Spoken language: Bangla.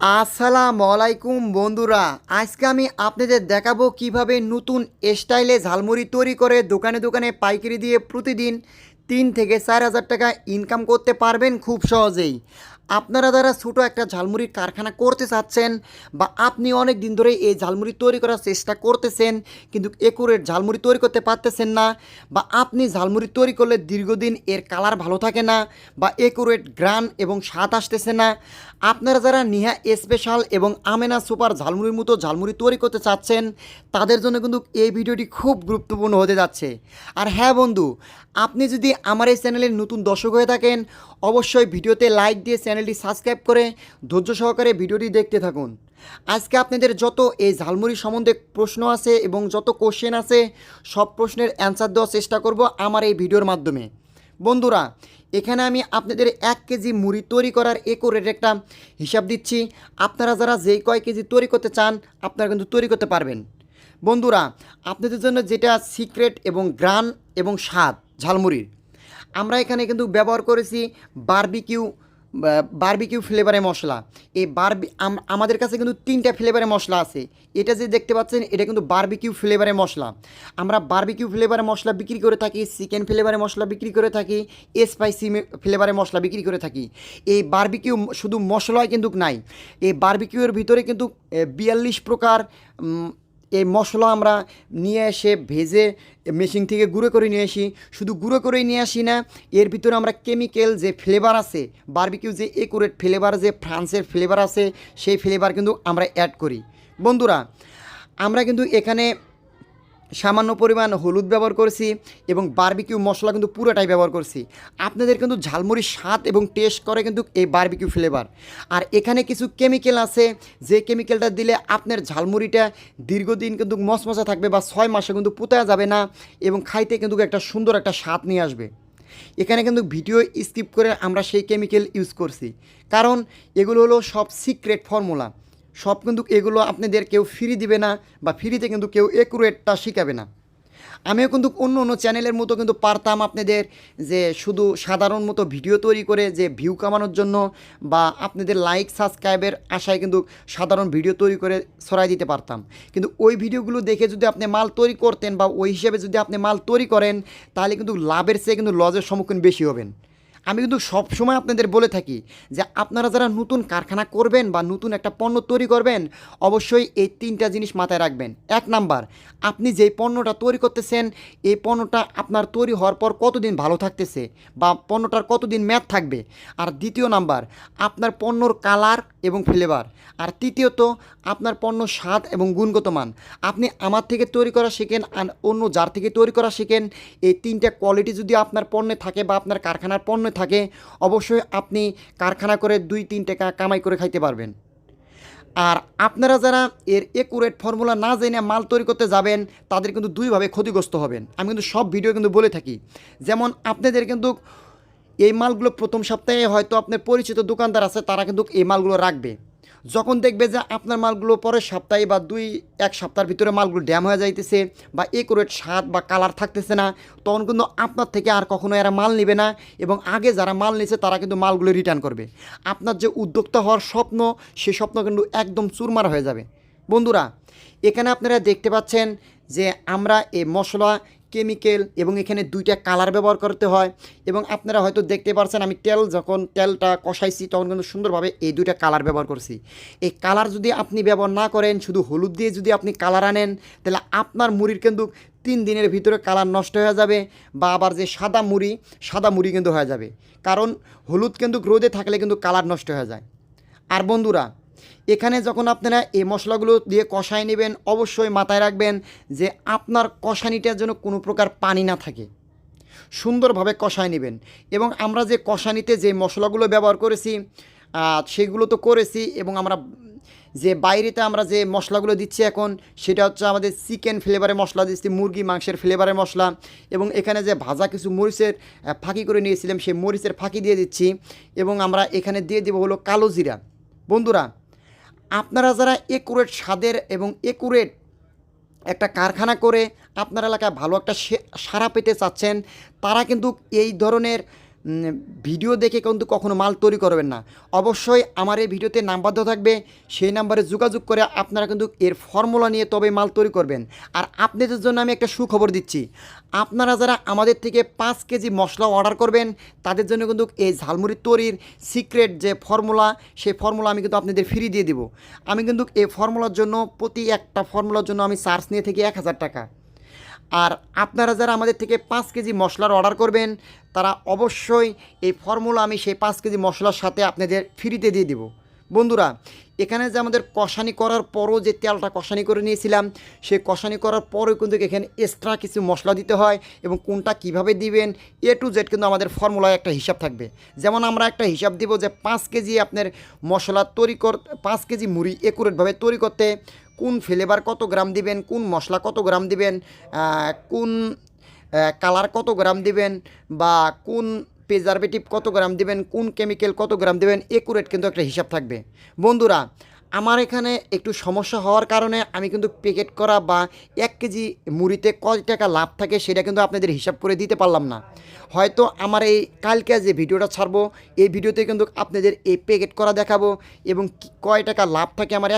আসসালামু আলাইকুম, বন্ধুরা। আজকে আমি আপনাদের দেখাবো কীভাবে নতুন স্টাইলে ঝালমুড়ি তৈরি করে দোকানে দোকানে পাইকারি দিয়ে প্রতিদিন তিন থেকে চার হাজার টাকা ইনকাম করতে পারবেন খুব সহজেই। আপনারা যারা ছোটো একটা ঝালমুড়ির কারখানা করতে চাচ্ছেন বা আপনি অনেক দিন ধরে এই ঝালমুড়ি তৈরি করার চেষ্টা করতেছেন, কিন্তু একুরেট ঝালমুড়ি তৈরি করতে পারতেছেন না বা আপনি ঝালমুড়ি তৈরি করলে দীর্ঘদিন এর কালার ভালো থাকে না বা একুরেট গ্রান এবং স্বাদ আসতেছে না, আপনারা যারা নিহা স্পেশাল এবং আমেনা সুপার ঝালমুড়ির মতো ঝালমুড়ি তৈরি করতে চাচ্ছেন, তাদের জন্য কিন্তু এই ভিডিওটি খুব গুরুত্বপূর্ণ হতে যাচ্ছে। আর হ্যাঁ বন্ধু, আপনি যদি আমার এই চ্যানেলের নতুন দর্শক হয়ে থাকেন অবশ্যই ভিডিওতে লাইক দিয়ে চ্যানেলটি সাবস্ক্রাইব করে ধৈর্য সহকারে ভিডিওটি দেখতে থাকুন। আজকে আপনাদের যত এই ঝালমুড়ি সম্বন্ধে প্রশ্ন আছে এবং যত কোশ্চেন আছে, সব প্রশ্নের অ্যান্সার দেওয়ার চেষ্টা করব আমার এই ভিডিওর মাধ্যমে। বন্ধুরা, এখানে আমি আপনাদের এক কেজি মুড়ি তৈরি করার একরের একটা হিসাব দিচ্ছি। আপনারা যারা যেই কয় কেজি তৈরি করতে চান, আপনারা কিন্তু তৈরি করতে পারবেন। বন্ধুরা, আপনাদের জন্য যেটা সিক্রেট এবং গ্রান এবং স্বাদ ঝালমুড়ির। আমরা এখানে কিন্তু ব্যবহার করেছি বারবিকিউ বারবিকিউ ফ্লেভারের মশলা। এই বারবি আম- আমাদের কাছে কিন্তু তিনটা ফ্লেভারের মশলা আছে। এটা যে দেখতে পাচ্ছেন, এটা কিন্তু বারবিকিউ ফ্লেভারের মশলা। আমরা বারবিকিউ ফ্লেভারের মশলা বিক্রি করে থাকি চিকেন ফ্লেভারের মশলা বিক্রি করে থাকি স্পাইসি ফ্লেভারের মশলা বিক্রি করে থাকি। এই বারবিকিউ শুধু মশলায় কিন্তু নাই। এই বারবিকিউর ভিতরে কিন্তু বিয়াল্লিশ প্রকার এই মশলা আমরা নিয়ে এসে ভেজে মেশিন থেকে গুঁড়ো করে নিয়ে আসি। শুধু গুঁড়ো করেই নিয়ে আসি না, এর ভিতরে আমরা কেমিক্যাল যে ফ্লেভার আছে বার্বিকিউ যে একুরেট ফ্লেভার যে ফ্রান্সের ফ্লেভার আছে, সেই ফ্লেভার কিন্তু আমরা অ্যাড করি। বন্ধুরা, আমরা কিন্তু এখানে সামান্য পরিমাণ হলুদ ব্যবহার করছি এবং বারবিকিউ মশলা কিন্তু পুরোটাই ব্যবহার করছি। আপনাদের কিন্তু ঝালমুড়ির স্বাদ এবং টেস্ট করে কিন্তু এই বারবিকিউ ফ্লেভার আর এখানে কিছু কেমিক্যাল আছে, যে কেমিক্যালটা দিলে আপনার ঝালমুড়িটা দীর্ঘদিন কিন্তু মশমশা থাকবে বা ছয় মাসে কিন্তু পুতা যাবে না এবং খাইতে কিন্তু একটা সুন্দর একটা স্বাদ নিয়ে আসবে। এখানে কিন্তু ভিডিও স্কিপ করে আমরা সেই কেমিক্যাল ইউজ করছি। কারণ এগুলো হলো সব সিক্রেট ফর্মুলা সব কিন্তু এগুলো আপনাদের কেউ ফ্রি দিবে না বা ফ্রিতে কিন্তু কেউ একুরেটটা শিখাবে না। আমিও কিন্তু অন্য অন্য চ্যানেলের মতো কিন্তু পারতাম আপনাদের যে শুধু সাধারণ মতো ভিডিও তৈরি করে যে ভিউ কামানোর জন্য বা আপনাদের লাইক সাবস্ক্রাইবের আশায় কিন্তু সাধারণ ভিডিও তৈরি করে ছড়াই দিতে পারতাম। কিন্তু ওই ভিডিওগুলো দেখে যদি আপনি মাল তৈরি করতেন বা ওই হিসেবে যদি আপনি মাল তৈরি করেন, তাহলে কিন্তু লাভের চেয়ে কিন্তু লজের সম্মুখীন বেশি হবেন। আমি কিন্তু সব সময় আপনাদের বলে থাকি যে আপনারা যারা নতুন কারখানা করবেন বা নতুন একটা পণ্য তৈরি করবেন, অবশ্যই এই তিনটা জিনিস মাথায় রাখবেন। এক নাম্বার, আপনি যেই পণ্যটা তৈরি করতেছেন, এই পণ্যটা আপনার তৈরি হওয়ার পর কতদিন ভালো থাকতেছে বা পণ্যটার কতদিন ম্যাথ থাকবে? আর দ্বিতীয় নাম্বার, আপনার পণ্যর কালার এবং ফ্লেভার। আর তৃতীয়ত, আপনার পণ্য স্বাদ এবং গুণগত মান। আপনি আমার থেকে তৈরি করা শিখেন আর অন্য যার থেকে তৈরি করা শিখেন, এই তিনটা কোয়ালিটি যদি আপনার পণ্যে থাকে বা আপনার কারখানার পণ্যে থাকে, অবশ্যই আপনি কারখানা করে দুই, তিন টাকা কামাই করে খাইতে পারবেন। আর আপনারা যারা এর একুরেট ফর্মুলা না জেনে মাল তৈরি করতে যাবেন, তাদের কিন্তু দুইভাবে ক্ষতিগ্রস্ত হবেন। আমি কিন্তু সব ভিডিও কিন্তু বলে থাকি। যেমন আপনাদের কিন্তু এই মালগুলো প্রথম সপ্তাহে হয়তো আপনার পরিচিত দোকানদার আছে, তারা কিন্তু এই মালগুলো রাখবে। যখন দেখবে যে আপনার মালগুলো পরের সপ্তাহে বা দুই, এক সপ্তাহের ভিতরে মালগুলো ড্যাম হয়ে যাইতেছে বা একুরেট স্বাদ বা কালার থাকতেছে না, তখন কিন্তু আপনার থেকে আর কখনো এরা মাল নেবে না এবং আগে যারা মাল নিয়েছে তারা কিন্তু মালগুলো রিটার্ন করবে। আপনার যে উদ্যোক্তা হওয়ার স্বপ্ন, সে স্বপ্ন কিন্তু একদম চুরমার হয়ে যাবে। বন্ধুরা, এখানে আপনারা দেখতে পাচ্ছেন যে আমরা এই মশলা কেমিক্যাল এবং এখানে দুইটা কালার ব্যবহার করতে হয়। এবং আপনারা হয়তো দেখতে পারছেন, আমি তেল যখন তেলটা কষাইছি, তখন কিন্তু সুন্দরভাবে এই দুইটা কালার ব্যবহার করছি। এই কালার যদি আপনি ব্যবহার না করেন, শুধু হলুদ দিয়ে যদি আপনি কালার আনেন, তাহলে আপনার মুড়ির কিন্তু তিন দিনের ভিতরে কালার নষ্ট হয়ে যাবে বা আবার যে সাদা মুড়ি সাদা মুড়ি কিন্তু হয়ে যাবে। কারণ হলুদ কিন্তু রোদে থাকলে কিন্তু কালার নষ্ট হয়ে যায়। আর বন্ধুরা এখানে যখন আপনারা এই মশলাগুলো দিয়ে কষাই নেবেন, অবশ্যই মাথায় রাখবেন যে আপনার কষানিটার জন্য কোনো প্রকার পানি না থাকে। সুন্দরভাবে কষায় নেবেন এবং আমরা যে কষানিতে যে মশলাগুলো ব্যবহার করেছি সেগুলো তো করেছি এবং আমরা যে বাইরেতে আমরা যে মশলাগুলো দিচ্ছি এখন, সেটা হচ্ছে আমাদের চিকেন ফ্লেভারের মশলা দিচ্ছি মুরগি মাংসের ফ্লেভারের মশলা এবং এখানে যে ভাজা কিছু মরিচের ফাঁকি করে নিয়েছিলাম, সেই মরিচের ফাঁকি দিয়ে দিচ্ছি এবং আমরা এখানে দিয়ে দেবো হলো কালো জিরা। বন্ধুরা আপনারা যারা একুরেট স্বাদের এবং একুরেট একটা কারখানা করে আপনার এলাকায় ভালো একটা সারা পেতে চাচ্ছেন, তারা কিন্তু এই ধরনের ভিডিও দেখে কিন্তু কখনো মাল তৈরি করবেন না। অবশ্যই আমার এই ভিডিওতে নাম্বার দেওয়া থাকবে, সেই নাম্বারে যোগাযোগ করে আপনারা কিন্তু এর ফর্মুলা নিয়ে তবে মাল তৈরি করবেন। আর আপনাদের জন্য আমি একটা সুখবর দিচ্ছি, আপনারা যারা আমাদের থেকে পাঁচ কেজি মশলা অর্ডার করবেন, তাদের জন্য কিন্তু এই ঝালমুড়ি তৈরির সিক্রেট যে ফর্মুলা, সেই ফর্মুলা আমি কিন্তু আপনাদের ফ্রি দিয়ে দিব। আমি কিন্তু এই ফর্মুলার জন্য প্রতি একটা ফর্মুলার জন্য আমি চার্জ নিয়ে থাকি এক হাজার টাকা। আর আপনারা যারা আমাদের থেকে পাঁচ কেজি মশলার অর্ডার করবেন, তারা অবশ্যই এই ফর্মুলা আমি সেই পাঁচ কেজি মশলার সাথে আপনাদের ফ্রিতে দিয়ে দিব। বন্ধুরা, এখানে যে আমাদের কষানি করার পরও যে তেলটা কষানি করে নিয়েছিলাম, সেই কষানি করার পরও কিন্তু এখানে এক্সট্রা কিছু মশলা দিতে হয় এবং কোনটা কীভাবে দিবেন এ টু জেড কিন্তু আমাদের ফর্মুলায় একটা হিসাব থাকবে। যেমন আমরা একটা হিসাব দিব যে পাঁচ কেজি আপনার মশলা তৈরি কর পাঁচ কেজি মুড়ি একুরেটভাবে তৈরি করতে কোন ফ্লেভার কত গ্রাম দিবেন, কোন মশলা কত গ্রাম দিবেন কোন কালার কত গ্রাম দিবেন বা কোন প্রিজারভেটিভ কত গ্রাম দিবেন, কোন কেমিক্যাল কত গ্রাম দিবেন একুরেট কিন্তু একটা হিসাব থাকবে। বন্ধুরা, আমার এখানে একটু সমস্যা হওয়ার কারণে আমি কিন্তু প্যাকেট করা বা এক কেজি মুড়িতে কয় টাকা লাভ থাকে সেটা কিন্তু আপনাদের হিসাব করে দিতে পারলাম না। হয়তো আমার এই কালকে যে ভিডিওটা ছাড়বো, এই ভিডিওতে কিন্তু আপনাদের এই প্যাকেট করা দেখাবো এবং কয় টাকা লাভ থাকে আমার এক